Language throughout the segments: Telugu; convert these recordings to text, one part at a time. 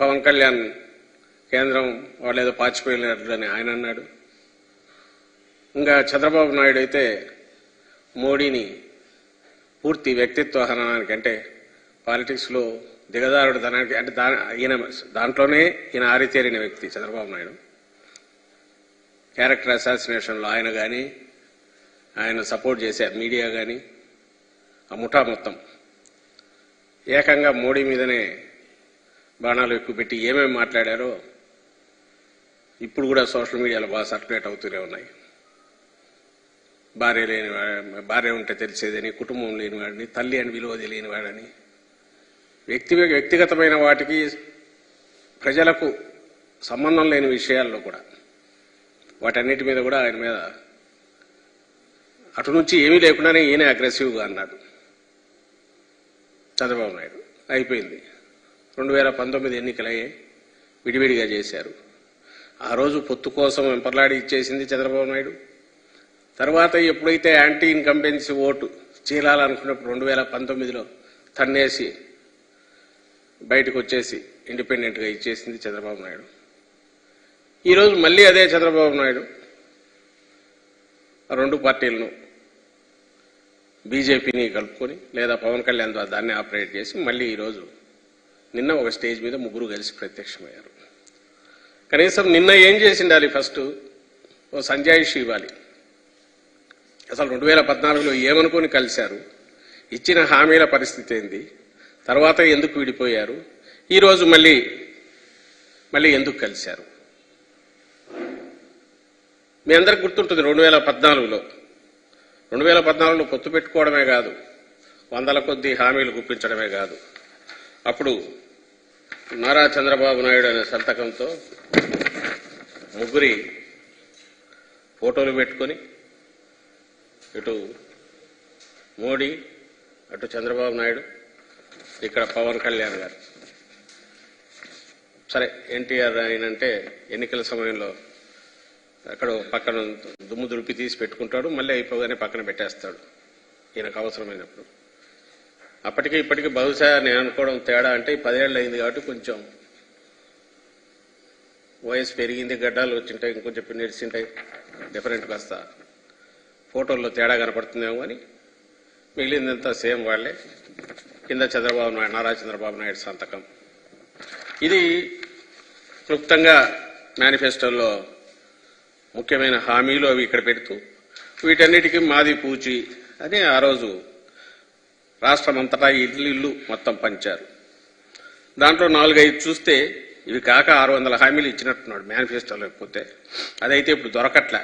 పవన్ కళ్యాణ్ కేంద్రం వాళ్ళు ఏదో పాచిపోయినారు అని ఆయన అన్నాడు. ఇంకా చంద్రబాబు నాయుడు అయితే మోడీని పూర్తి వ్యక్తిత్వ హననానికి అంటే పాలిటిక్స్లో దిగదారుడు ధనానికి అంటే దా ఈయన దాంట్లోనే ఈయన ఆరితేరిన వ్యక్తి చంద్రబాబు నాయుడు. క్యారెక్టర్ అసాసినేషన్లో ఆయన కానీ ఆయన సపోర్ట్ చేసే మీడియా కానీ ఆ ముఠా మొత్తం. ఏకంగా మోడీ మీదనే బాణాలు ఎక్కువ పెట్టి ఏమేమి మాట్లాడారో ఇప్పుడు కూడా సోషల్ మీడియాలో బాగా సర్క్యులేట్ అవుతూనే ఉన్నాయి. భార్య లేని భార్య ఉంటే తెలిసేదని కుటుంబం లేనివాడిని తల్లి అని విలువ తెలియని వాడని వ్యక్తి వ్యక్తిగతమైన వాటికి ప్రజలకు సంబంధం లేని విషయాల్లో కూడా వాటన్నిటి మీద కూడా ఆయన మీద అటు నుంచి ఏమీ లేకుండానే ఈయన అగ్రెసివ్గా అన్నాడు. చంద్రబాబు నాయుడు. అయిపోయింది. రెండు వేల పంతొమ్మిది ఎన్నికలయ్యాయి విడివిడిగా చేశారు. ఆ రోజు పొత్తు కోసం వెంపర్లాడి ఇచ్చేసింది చంద్రబాబు నాయుడు. తర్వాత ఎప్పుడైతే యాంటీ ఇన్కంపెన్సీ ఓటు చీలాలనుకున్నప్పుడు రెండు వేల పంతొమ్మిదిలో తన్నేసి బయటకు వచ్చేసి ఇండిపెండెంట్గా ఇచ్చేసింది చంద్రబాబు నాయుడు. ఈరోజు మళ్ళీ అదే చంద్రబాబు నాయుడు. రెండు పార్టీలను బీజేపీని కలుపుకొని లేదా పవన్ కళ్యాణ్ ద్వారా దాన్ని ఆపరేట్ చేసి మళ్ళీ ఈరోజు నిన్న ఒక స్టేజ్ మీద ముగ్గురు కలిసి ప్రత్యక్షమయ్యారు. కనీసం నిన్న ఏం చేసి ఉండాలి ఫస్ట్ ఓ సంజాయిషి ఇవ్వాలి. అసలు రెండు వేల పద్నాలుగులో ఏమనుకొని కలిశారు? ఇచ్చిన హామీల పరిస్థితి ఏంది? తర్వాత ఎందుకు విడిపోయారు? ఈరోజు మళ్ళీ మళ్ళీ ఎందుకు కలిశారు? మీ అందరికి గుర్తుంటుంది రెండు వేల పద్నాలుగులో. రెండు వేల పద్నాలుగులో పొత్తు పెట్టుకోవడమే కాదు వందల కొద్ది హామీలు గుప్పించడమే కాదు. అప్పుడు నారా చంద్రబాబు నాయుడు అనే సంతకంతో ముగ్గురి ఫోటోలు పెట్టుకొని ఇటు మోడీ అటు చంద్రబాబు నాయుడు ఇక్కడ పవన్ కళ్యాణ్ గారు. సరే ఎన్టీఆర్ ఆయనంటే ఎన్నికల సమయంలో అక్కడ పక్కన దుమ్ము దులిపి తీసి పెట్టుకుంటాడు మళ్ళీ అయిపోగానే పక్కన పెట్టేస్తాడు. ఈయనకు అవసరమైనప్పుడు. అప్పటికి ఇప్పటికి బహుశా నేను అనుకోవడం తేడా అంటే ఈ పదేళ్ళు అయింది కాబట్టి కొంచెం వయసు పెరిగింది గడ్డాలు వచ్చింటాయి ఇంకొంచెం నెరిసింటాయి డిఫరెంట్ కాస్త ఫోటోల్లో తేడా కనపడుతుందేమో కానీ మిగిలిందంతా సేమ్ వాళ్ళే. కింద చంద్రబాబు నాయుడు నారా చంద్రబాబు నాయుడు సంతకం. ఇది క్లుప్తంగా మేనిఫెస్టోలో ముఖ్యమైన హామీలు అవి ఇక్కడ పెడుతూ వీటన్నిటికీ మాది పూచి అని ఆ రోజు రాష్ట్రం అంతటా ఇల్లు ఇల్లు మొత్తం పంచారు. దాంట్లో నాలుగైదు చూస్తే ఇవి కాక ఆరు వందల హామీలు ఇచ్చినట్టున్నాడు మేనిఫెస్టో లేకపోతే. అదైతే ఇప్పుడు దొరకట్లే.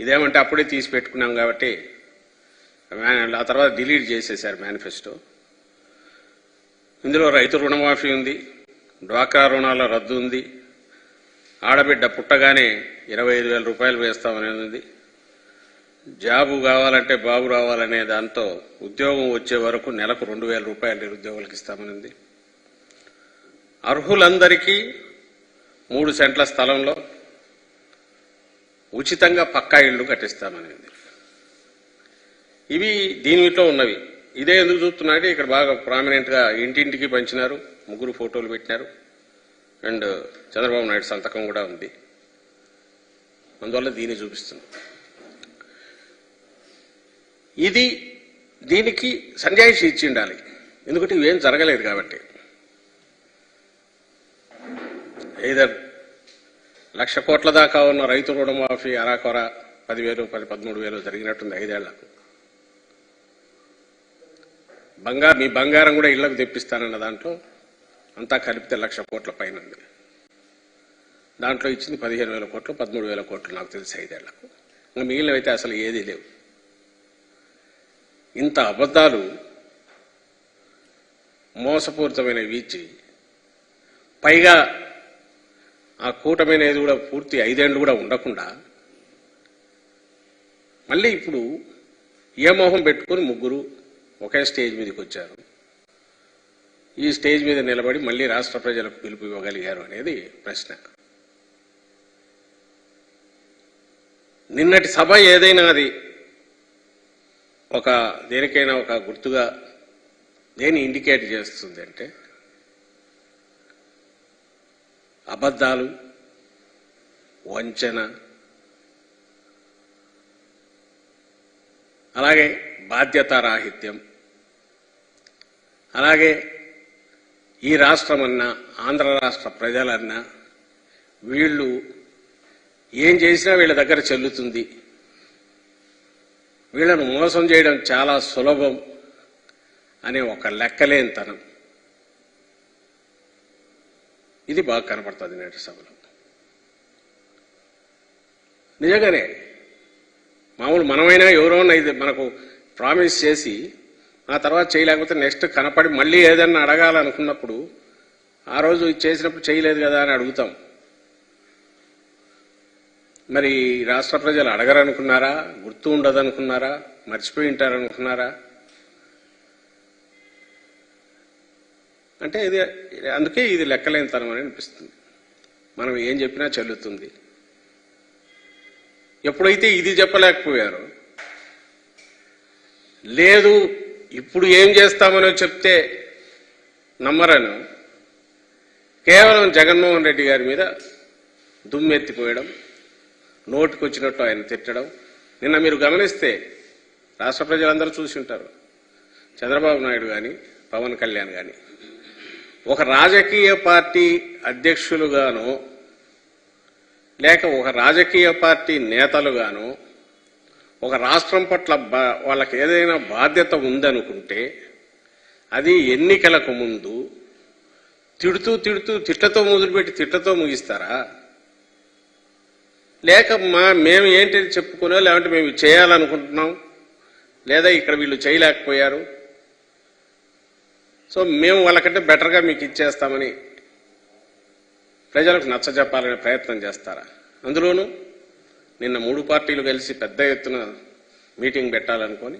ఇదేమంటే అప్పుడే తీసి పెట్టుకున్నాం కాబట్టి ఆ తర్వాత డిలీట్ చేసేసారు మేనిఫెస్టో. ఇందులో రైతు రుణమాఫీ ఉంది డ్వాక్రా రుణాల రద్దు ఉంది ఆడబిడ్డ పుట్టగానే ఇరవై ఐదు వేల రూపాయలు వేస్తామనేది ఉంది. జాబు కావాలంటే బాబు రావాలనే దాంతో ఉద్యోగం వచ్చే వరకు నెలకు రెండు వేల రూపాయలు నిరుద్యోగులకు ఇస్తామనింది. అర్హులందరికీ మూడు సెంట్ల స్థలంలో ఉచితంగా పక్కా ఇళ్ళు కట్టిస్తామనింది. ఇవి దీనిలో ఉన్నవి. ఇదే ఎందుకు చూస్తున్నాడు ఇక్కడ బాగా ప్రామినెంట్గా ఇంటింటికి పంచినారు ముగ్గురు ఫోటోలు పెట్టినారు అండ్ చంద్రబాబు నాయుడు సంతకం కూడా ఉంది. అందువల్ల దీన్ని చూపిస్తున్నాం. ఇది దీనికి సంజాయిషి ఇచ్చి ఉండాలి ఎందుకంటే ఇవేం జరగలేదు కాబట్టి. ఏదర్ లక్ష కోట్ల దాకా ఉన్న రైతు రుణమాఫీ అరాకొర పదివేలు పది పదమూడు వేలు జరిగినట్టుంది ఐదేళ్ళకు. బంగారు మీ బంగారం కూడా ఇళ్ళకు తెప్పిస్తానన్న దాంట్లో అంతా కలిపితే లక్ష కోట్ల పైన ఉంది దాంట్లో ఇచ్చింది పదిహేను వేల కోట్లు పదమూడు వేల కోట్లు నాకు తెలిసి ఐదేళ్ళకు. ఇంకా మిగిలినవైతే అసలు ఏదీ లేవు. ఇంత అబద్ధాలు మోసపూరితమైన వీచి. పైగా ఆ కూటమైనది కూడా పూర్తి ఐదేళ్ళు కూడా ఉండకుండా మళ్ళీ ఇప్పుడు ఏ మోహం పెట్టుకొని ముగ్గురు ఒకే స్టేజ్ మీదకి వచ్చారు. ఈ స్టేజ్ మీద నిలబడి మళ్ళీ రాష్ట్ర ప్రజలకు పిలుపు ఇవ్వగలిగారు అనేది ప్రశ్న. నిన్నటి సభ ఏదైనా అది ఒక దేనికైనా ఒక గుర్తుగా దేని ఇండికేట్ చేస్తుంది అంటే అబద్ధాలు వంచన అలాగే బాధ్యతారాహిత్యం అలాగే ఈ రాష్ట్రమన్నా ఆంధ్ర రాష్ట్ర ప్రజలన్నా వీళ్ళు ఏం చేసినా వీళ్ళ దగ్గర చెల్లుతుంది. వీళ్ళను మోసం చేయడం చాలా సులభం అనే ఒక లెక్కలేనితనం. ఇది బాగా కనపడుతుంది నేటి సభలో. నిజంగానే మామూలు మనమైనా ఎవరోనైనా ఇది మనకు ప్రామిస్ చేసి ఆ తర్వాత చేయలేకపోతే నెక్స్ట్ కనపడి మళ్ళీ ఏదన్నా అడగాలనుకున్నప్పుడు ఆ రోజు ఇది చేసినప్పుడు చేయలేదు కదా అని అడుగుతాం. మరి రాష్ట్ర ప్రజలు అడగరనుకున్నారా? గుర్తు ఉండదనుకున్నారా? మర్చిపోయి ఉంటారనుకున్నారా? అంటే ఇది అందుకే ఇది లెక్కలేనితనం అని అనిపిస్తుంది. మనం ఏం చెప్పినా చెల్లుతుంది. ఎప్పుడైతే ఇది చెప్పలేకపోయారు లేదు ఇప్పుడు ఏం చేస్తామనో చెప్తే నమ్మరను. కేవలం జగన్మోహన్ రెడ్డి గారి మీద దుమ్మెత్తిపోయడం నోటికొచ్చినట్టు ఆయన తిట్టడం. నిన్న మీరు గమనిస్తే రాష్ట్ర ప్రజలందరూ చూసి ఉంటారు. చంద్రబాబు నాయుడు కానీ పవన్ కళ్యాణ్ కానీ ఒక రాజకీయ పార్టీ అధ్యక్షులుగానో లేక ఒక రాజకీయ పార్టీ నేతలుగానో ఒక రాష్ట్రం పట్ల వాళ్ళకి ఏదైనా బాధ్యత ఉందనుకుంటే అది ఎన్నికలకు ముందు తిడుతూ తిడుతూ తిట్టతో మొదలుపెట్టి తిట్టతో ముగిస్తారా? లేక మా మేము ఏంటి చెప్పుకునో లేదంటే మేము చేయాలనుకుంటున్నాం. లేదా ఇక్కడ వీళ్ళు చేయలేకపోయారు. సో మేము వాళ్ళకంటే బెటర్గా మీకు ఇచ్చేస్తామని ప్రజలకు నచ్చజెప్పాలనే ప్రయత్నం చేస్తారా? అందులోనూ నిన్న మూడు పార్టీలు కలిసి పెద్ద ఎత్తున మీటింగ్ పెట్టాలనుకొని